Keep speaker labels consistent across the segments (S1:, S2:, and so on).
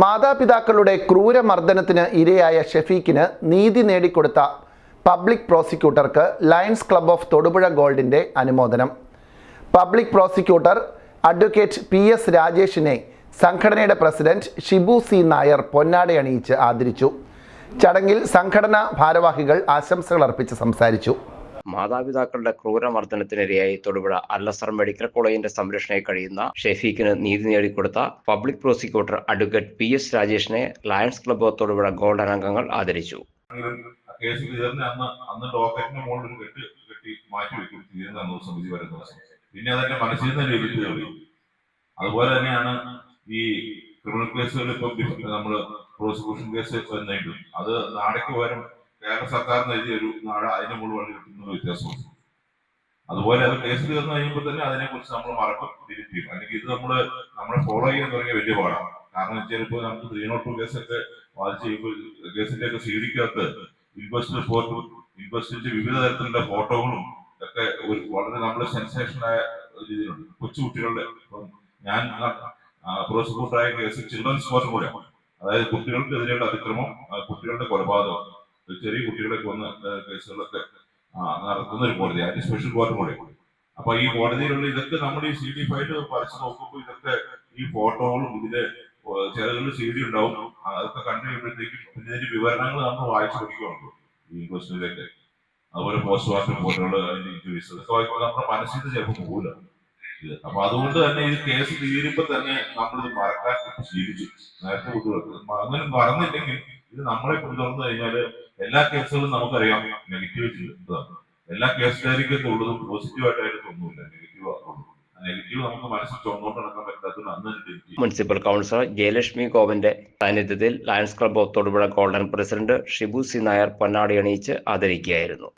S1: മാതാപിതാക്കളുടെ ക്രൂരമർദ്ദനത്തിന് ഇരയായ ഷെഫീഖിന് നീതി നേടിക്കൊടുത്ത പബ്ലിക് പ്രോസിക്യൂട്ടർക്ക് ലയൺസ് ക്ലബ് ഓഫ് തൊടുപുഴ ഗോൾഡിന്റെ അനുമോദനം. Public prosecutor advocate P S രാജേഷിനെ സംഘടനയുടെ പ്രസിഡന്റ് ഷിബു സി നായർ പൊന്നാടയണിയിച്ച് ആദരിച്ചു. ചടങ്ങിൽ സംഘടനാ ഭാരവാഹികൾ ആശംസകൾ അർപ്പിച്ച് സംസാരിച്ചു.
S2: മാതാപിതാക്കളുടെ ക്രൂരമർദ്ദനത്തിനിരയായി തൊടുപുഴ അല്ലസർ മെഡിക്കൽ കോളേജിന്റെ സംരക്ഷണയിൽ കഴിയുന്ന ഷെഫീഖിന് നീതി നേടിക്കൊടുത്ത public prosecutor advocate P S രാജേഷിനെ lions club Thodupuzha golden അംഗങ്ങൾ ആദരിച്ചു.
S3: പിന്നെ അതെന്റെ മനസ്സിൽ തന്നെ എഴുതി അതുപോലെ തന്നെയാണ് ഈ ക്രിമിനൽ കേസുകൾ ഇപ്പം നമ്മൾ പ്രോസിക്യൂഷൻ കേസ് വന്നിട്ടുണ്ട് അത് നാടേക്ക് പകരം കേരള സർക്കാരിന് എഴുതിയ ഒരു നാളെ അതിന്റെ മുകളിൽ വഴി കിട്ടുന്ന വ്യത്യാസമുണ്ട് അതുപോലെ അത് കേസ് തീർന്നു കഴിയുമ്പോൾ തന്നെ അതിനെ കുറിച്ച് നമ്മൾ മറക്കും ഡിലീറ്റ് ചെയ്യും അല്ലെങ്കിൽ ഇത് നമ്മൾ നമ്മളെ ഫോളോ ചെയ്യാൻ തുടങ്ങിയ വലിയ പാടാണ്. കാരണം ചിലപ്പോൾ നമുക്ക് ത്രീ നോട്ട് ടു കേസൊക്കെ വാദിച്ച് കഴിയുമ്പോൾ കേസിന്റെ ഒക്കെ സ്വീകരിക്കാത്ത ഇൻവെസ്റ്റ് റിപ്പോർട്ടും ഇൻക്വസ്റ്റിന്റെ വിവിധ തരത്തിലുള്ള ഫോട്ടോകളും ഒക്കെ ഒരു വളരെ നമ്മുടെ സെൻസേഷനായ രീതിയിലുണ്ട്. കൊച്ചുകുട്ടികളുടെ ഞാൻ പ്രോസിക്യൂട്ടറായ കേസ് ചിൽഡ്രൻസ് കോർട്ട് കൂടെ അതായത് കുട്ടികൾക്കെതിരെയുള്ള അതിക്രമം കുട്ടികളുടെ കൊലപാതകം ചെറിയ കുട്ടികളൊക്കെ വന്ന് കേസുകളൊക്കെ നടത്തുന്ന ഒരു കോടതി അതിന് സ്പെഷ്യൽ കോർട്ടും കൂടെ. അപ്പൊ ഈ കോടതിയിലുള്ള ഇതൊക്കെ നമ്മൾ ഈ സി ഡി ഫൈറ്റ് പറിച്ചു നോക്കുമ്പോൾ ഇതൊക്കെ ഈ ഫോട്ടോകളും ഇതിന്റെ ചിലതിൽ സി ഡി ഉണ്ടാവും. അതൊക്കെ കണ്ടു കഴിയുമ്പോഴത്തേക്കും പിന്നെ ഇതിന്റെ വിവരണങ്ങൾ നമ്മൾ വായിച്ചു പഠിക്കുകയുള്ളൂ ഈ ക്വസ്റ്റിനിലേക്ക്. അതുപോലെ പോസ്റ്റ്മോർട്ടം പോലുള്ള അതിന്റെ ഇഞ്ചുറീസ് വായിക്കുമ്പോൾ നമ്മുടെ മനസ്സിൽ ചിലപ്പോൾ പോകില്ല അപ്പൊ അതുകൊണ്ട് തന്നെ ഇത് കേസ് തീരുമ്പോ തന്നെ നമ്മളിത് മറക്കാൻ ശീലിച്ചു. നേരത്തെ കുട്ടികൾക്ക് അങ്ങനെ മറന്നില്ലെങ്കിൽ ഇത് നമ്മളെ പിന്തുടർന്നു കഴിഞ്ഞാൽ എല്ലാ കേസുകളും നമുക്കറിയാം. നെഗറ്റീവ് ചെയ്യുന്നതാണ് എല്ലാ കേസുകാരിക്കും ഉള്ളതും പോസിറ്റീവ് ആയിട്ടായിട്ട് ഒന്നുമില്ല നെഗറ്റീവ് നമുക്ക് മനസ്സിൽ നടക്കാൻ പറ്റാത്തത് അന്ന്.
S2: മുനിസിപ്പൽ കൗൺസിലർ ജയലക്ഷ്മി ഗോപന്റെ സാന്നിധ്യത്തിൽ Lions Club of Thodupuzha Golden president Shibu C Nair പൊന്നാടി അണിയിച്ച് ആദരിക്കുകയായിരുന്നു.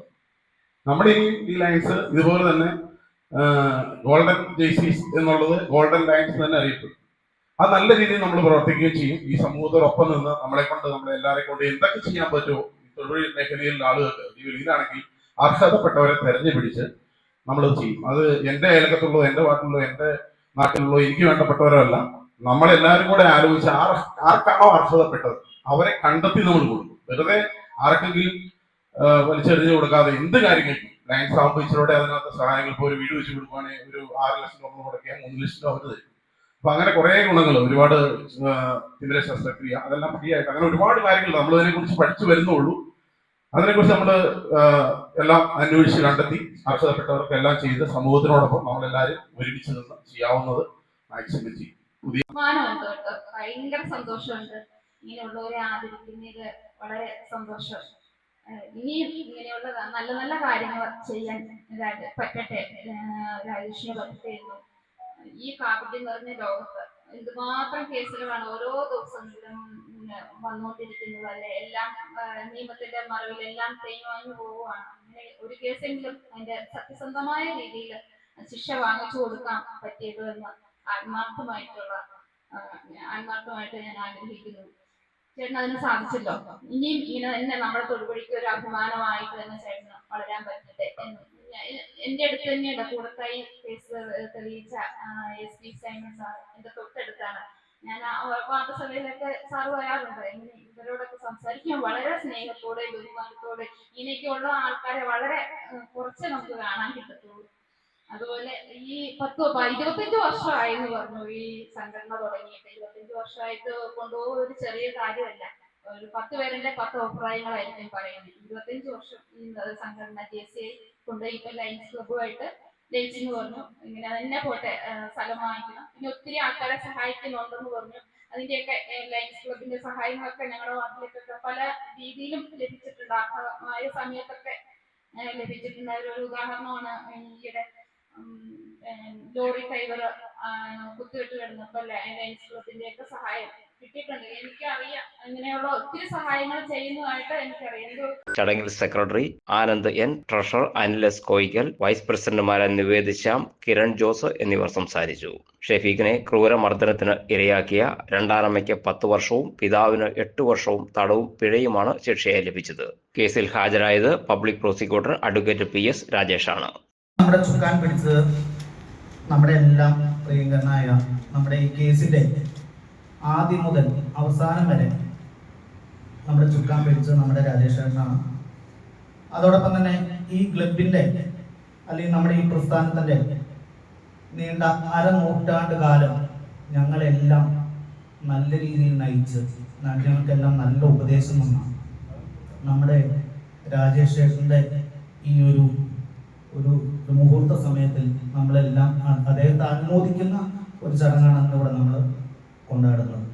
S4: നമ്മുടെ ഈ ലയൻസ് ഇതുപോലെ തന്നെ ഗോൾഡൻ ജേസീസ് എന്നുള്ളത് ഗോൾഡൻ ലൈൻസ് തന്നെ അറിയപ്പെടും. അത് നല്ല രീതിയിൽ നമ്മൾ പ്രവർത്തിക്കുകയും ചെയ്യും. ഈ സമൂഹത്തോടൊപ്പം നിന്ന് നമ്മളെ കൊണ്ട് നമ്മളെ എല്ലാവരെ കൊണ്ട് എന്തൊക്കെ ചെയ്യാൻ പറ്റുമോ തൊഴിൽ മേഖലയിൽ ആളുകൾക്ക് ഈ വെളിയിലാണെങ്കിൽ അർഹതപ്പെട്ടവരെ തെരഞ്ഞു പിടിച്ച് നമ്മളത് ചെയ്യും. അത് എന്റെ അയലക്കത്തുള്ളോ എന്റെ വാട്ടിലുള്ളോ എന്റെ നാട്ടിലുള്ളോ എനിക്ക് വേണ്ടപ്പെട്ടവരല്ല നമ്മളെല്ലാവരും കൂടെ ആലോചിച്ച് ആർ ആർക്കാണോ അർഹതപ്പെട്ടത്? അവരെ കണ്ടെത്തി നമ്മൾ കൊടുക്കും. വെറുതെ ആർക്കെങ്കിലും വലിച്ചെറിഞ്ഞു കൊടുക്കാതെ എന്ത് കാര്യങ്ങൾക്കും ലയൻസ് ആകുമ്പോൾ ഇച്ചിലൂടെ അതിനകത്ത് സഹായങ്ങൾ ഇപ്പോൾ ഒരു വീട് വെച്ച് കൊടുക്കുവാണെങ്കിൽ ഒരു ആറ് ലക്ഷം രൂപ മുടക്കിയാൽ മൂന്ന് ലക്ഷം രൂപ അവർ തരും. അപ്പൊ അങ്ങനെ കുറെ ഗുണങ്ങൾ ഒരുപാട് ഇന്ദ്ര ശസ്ത്രക്രിയ അതെല്ലാം ഫ്രീ ആയിട്ട് അങ്ങനെ ഒരുപാട് കാര്യങ്ങൾ നമ്മൾ അതിനെ കുറിച്ച് പഠിച്ചു വരുന്നുള്ളൂ. അതിനെക്കുറിച്ച് നമ്മൾ എല്ലാം അന്വേഷിച്ച് കണ്ടെത്തി അർഹതപ്പെട്ടവർക്ക് എല്ലാം ചെയ്ത് സമൂഹത്തിനോടൊപ്പം നമ്മളെല്ലാവരും ഒരുമിച്ച് നിന്ന് ചെയ്യാവുന്നത് മാക്സിമം ചെയ്യും.
S5: പുതിയ ഭയങ്കര സന്തോഷമുണ്ട്. ഇങ്ങനെയുള്ളവരെ ആദരിക്കുന്നതിൽ വളരെ സന്തോഷം. ഇനിയും ഇങ്ങനെയുള്ള നല്ല നല്ല കാര്യങ്ങൾ ചെയ്യാൻ പറ്റട്ടെ? രാജേഷിന് പറ്റട്ടെ എന്നും ഈ കാപട്യം നിറഞ്ഞ ലോകത്ത് എന്തുമാത്രം കേസുകളാണ് ഓരോ ദിവസങ്ങളിലും വന്നുകൊണ്ടിരിക്കുന്നത്. അല്ലെ? എല്ലാം നിയമത്തിന്റെ മറവിൽ എല്ലാം തേഞ്ഞു പോവുകയാണ്. അങ്ങനെ ഒരു കേസെങ്കിലും അതിന്റെ സത്യസന്ധമായ രീതിയിൽ ശിക്ഷ വാങ്ങിച്ചു കൊടുക്കാൻ പറ്റിയത് എന്ന് ആത്മാർത്ഥമായിട്ടുള്ള ആത്മാർത്ഥമായിട്ട് ഞാൻ ആഗ്രഹിക്കുന്നു. ചേട്ടൻ അതിന് സാധിച്ചല്ലോ? ഇനിയും ഇങ്ങനെ തന്നെ നമ്മുടെ തൊടുപുഴയ്ക്ക് ഒരു അഭിമാനമായിട്ട് തന്നെ ചേട്ടന് വളരാൻ പറ്റട്ടെ എന്ന് എന്റെ അടുത്ത് തന്നെയുണ്ട്. കൂടത്തായി തെളിയിച്ച എസ് പി സൈമൺ സാർ എന്റെ തൊട്ടടുത്താണ്. ഞാൻ ആ വാദസഭയിലൊക്കെ സാറ് വരാറുണ്ട് ഇങ്ങനെ ഇവരോടൊക്കെ സംസാരിക്കാൻ വളരെ സ്നേഹത്തോടെ ബഹുമാനത്തോടെ ഇങ്ങനെയൊക്കെയുള്ള ആൾക്കാരെ വളരെ കുറച്ച് നമുക്ക് കാണാൻ കിട്ടത്തുള്ളൂ. അതുപോലെ ഈ പത്ത് ഇരുപത്തഞ്ച് വർഷമായെന്ന് പറഞ്ഞു ഈ സംഘടന തുടങ്ങിയിട്ട്. ഇരുപത്തഞ്ച് വർഷമായിട്ട് കൊണ്ടുപോകുന്ന ഒരു ചെറിയ കാര്യമല്ല. ഒരു പത്ത് പേരുടെ പത്ത് അഭിപ്രായങ്ങളായിരിക്കും പറയുന്നത്. ഇരുപത്തഞ്ച് വർഷം സംഘടന ജെ സി ഐ കൊണ്ടുപോയി ഇപ്പൊ ലയൻസ് ക്ലബുമായിട്ട് ലയിച്ചെന്ന് പറഞ്ഞു ഇങ്ങനെ തന്നെ പോട്ടെ സ്ഥലം വാങ്ങിക്കണം. പിന്നെ ഒത്തിരി ആൾക്കാരെ സഹായിക്കുന്നുണ്ടെന്ന് പറഞ്ഞു. അതിന്റെയൊക്കെ ലയൻസ് ക്ലബിന്റെ സഹായങ്ങളൊക്കെ ഞങ്ങളുടെ വാർഡിലേക്കൊക്കെ പല രീതിയിലും ലഭിച്ചിട്ടുണ്ട്. ആ സമയത്തൊക്കെ ലഭിച്ചിട്ടുണ്ട്. ഒരു ഉദാഹരണമാണ് ഈയിടെ ലോറി ഡ്രൈവർ കുത്തിയിട്ട് കിടന്നപ്പോ ലയൻസ് ക്ലബിന്റെ ഒക്കെ സഹായം കിട്ടിയിട്ടുണ്ട്. എനിക്കറിയാം. അങ്ങനെയുള്ള ഒത്തിരി സഹായങ്ങൾ ചെയ്യുന്നതായിട്ട് എനിക്കറിയാം.
S2: ചടങ്ങിൽ secretary Anand N treasurer Anil S Koyickal vice പ്രസിഡന്റുമാരായ നിവേദ് ശ്യാം കിരൺ ജോസ് എന്നിവർ സംസാരിച്ചു. ഷെഫീഖിനെ ക്രൂരമർദ്ദനത്തിന് ഇരയാക്കിയ രണ്ടാനമ്മയ്ക്ക് പത്ത് വർഷവും പിതാവിന് എട്ട് വർഷവും തടവും പിഴയുമാണ് ശിക്ഷയായി ലഭിച്ചത്. കേസിൽ ഹാജരായത് public prosecutor advocate P S രാജേഷാണ്.
S6: നമ്മുടെ ചുക്കാൻ പിടിച്ചത് നമ്മുടെ എല്ലാം പ്രിയങ്കരനായ നമ്മുടെ ഈ കേസിന്റെ ആദ്യം മുതൽ അവസാനം വരെ നമ്മുടെ ചുക്കാൻ പിടിച്ചത് നമ്മുടെ രാജേഷേട്ടനാണ് അതോടൊപ്പം തന്നെ ഈ ക്ലബിന്റെ അല്ലെങ്കിൽ നമ്മുടെ ഈ പ്രസ്ഥാനത്തിന്റെ നീണ്ട അരനൂറ്റാണ്ട് കാലം ഞങ്ങളെല്ലാം നല്ല രീതിയിൽ നയിച്ച് ഞങ്ങൾക്കെല്ലാം നല്ല ഉപദേശം തന്ന നമ്മുടെ രാജേഷ് ഈ ഒരു ഒരു മുഹൂർത്ത സമയത്തിൽ നമ്മളെല്ലാം അദ്ദേഹത്തെ അനുമോദിക്കുന്ന ഒരു ചടങ്ങാണ് ഇന്നിവിടെ നമ്മൾ കൊണ്ടാടുന്നത്.